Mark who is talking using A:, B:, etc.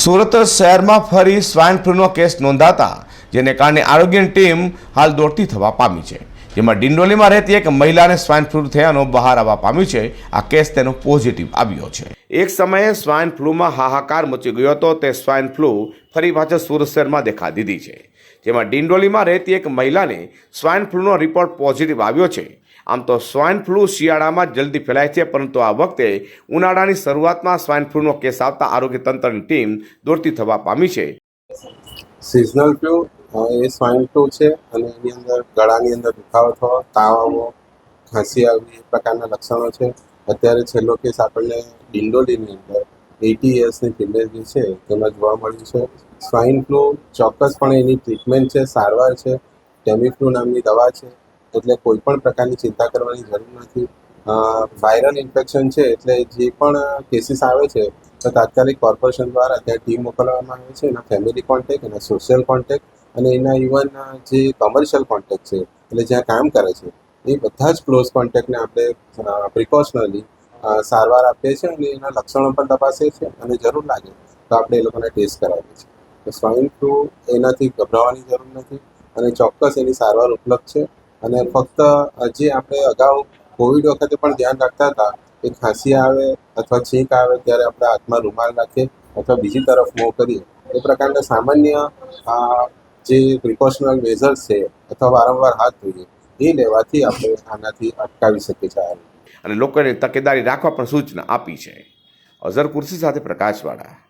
A: સુરત શહેરમાં ફરી swine ફ્લૂનો case નોંધાતા, જેને કારણે આરોગ્યની ટીમ હાલ દોડતી થવા પામી છે. જેમાં ડિંડોલીમાં રહેતી એક મહિલાને સ્વાઇન ફ્લૂ થયાનો બહાર આવવા પામ્યું છે. આ કેસ તેનો પોઝિટિવ આવ્યો છે. એક સમયે સ્વાઇન ફ્લૂમાં હાહાકાર મચી ગયો હતો. તે સ્વાઇન ફ્લૂ ફરી પાછો સુરત શહેરમાં દેખા દીધી છે. જેમાં ડિંડોલીમાં રહેતી એક મહિલાને સ્વાઇન ફ્લૂનો રિપોર્ટ પોઝિટિવ આવ્યો છે. આમ તો સ્વાઇન ફ્લૂ શિયાળામાં જલ્દી ફેલાય છે પરંતુ આ વખતે ઉનાળાની શરૂઆતમાં સ્વાઇન ફ્લૂનો કેસ આવતા આરોગ્ય તંત્રની ટીમ દોડતી થવા પામી છે.
B: સિઝનલ ફ્લૂ એ સ્વાઇન ફ્લૂ છે અને એની અંદર ગળાની અંદર દુખાવો થવો, તાવ આવવો, ખાંસી આવવી, એ પ્રકારના લક્ષણો છે. અત્યારે છેલ્લો કેસ આપણને ડિંડોલીની અંદર એટી યર્સની ફિમેલ જે છે, તેમાં જોવા મળ્યું છે. સ્વાઇન ફ્લૂ ચોક્કસપણે એની ટ્રીટમેન્ટ છે, સારવાર છે. ટેમિફ્લુ નામની દવા છે, એટલે કોઈ પણ પ્રકારની ચિંતા કરવાની જરૂર નથી. વાયરલ ઇન્ફેક્શન છે, એટલે જે પણ કેસીસ આવે છે, તો તાત્કાલિક કોર્પોરેશન દ્વારા ત્યાં ટીમ મોકલવામાં આવે છે, એના ફેમિલી કોન્ટેક એના સોશિયલ કોન્ટેક્ટ અને એના ઇવન જે કોમર્શિયલ કોન્ટેક્ટ છે, એટલે જ્યાં કામ કરે છે, એ બધા જ ક્લોઝ કોન્ટેક્ટને આપણે પ્રિકોશનલી સારવાર આપીએ છીએ અને એના લક્ષણો પણ તપાસીએ છીએ અને જરૂર લાગે તો આપણે એ લોકોને ટેસ્ટ કરાવીએ છીએ. તો સ્વાઇન ફ્લૂ એનાથી ગભરાવાની જરૂર નથી અને ચોક્કસ એની સારવાર ઉપલબ્ધ છે અને ફક્ત જે આપણે અગાઉ કોવિડ વખતે પણ ધ્યાન રાખતા હતા કે ખાંસી આવે અથવા છીંક આવે ત્યારે આપણે હાથમાં રૂમાલ રાખીએ અથવા બીજી તરફ મોં કરીએ, એ પ્રકારના સામાન્ય જે પ્રિકોશનલ મેઝર્સ છે અથવા વારંવાર હાથ ધોઈએ, એ લેવાથી આપણે આનાથી અટકાવી શકીએ છીએ.
A: અને લોકોને તકેદારી રાખવા પણ સૂચના આપી છે. અઝર કુર્સી સાથે પ્રકાશવાળા.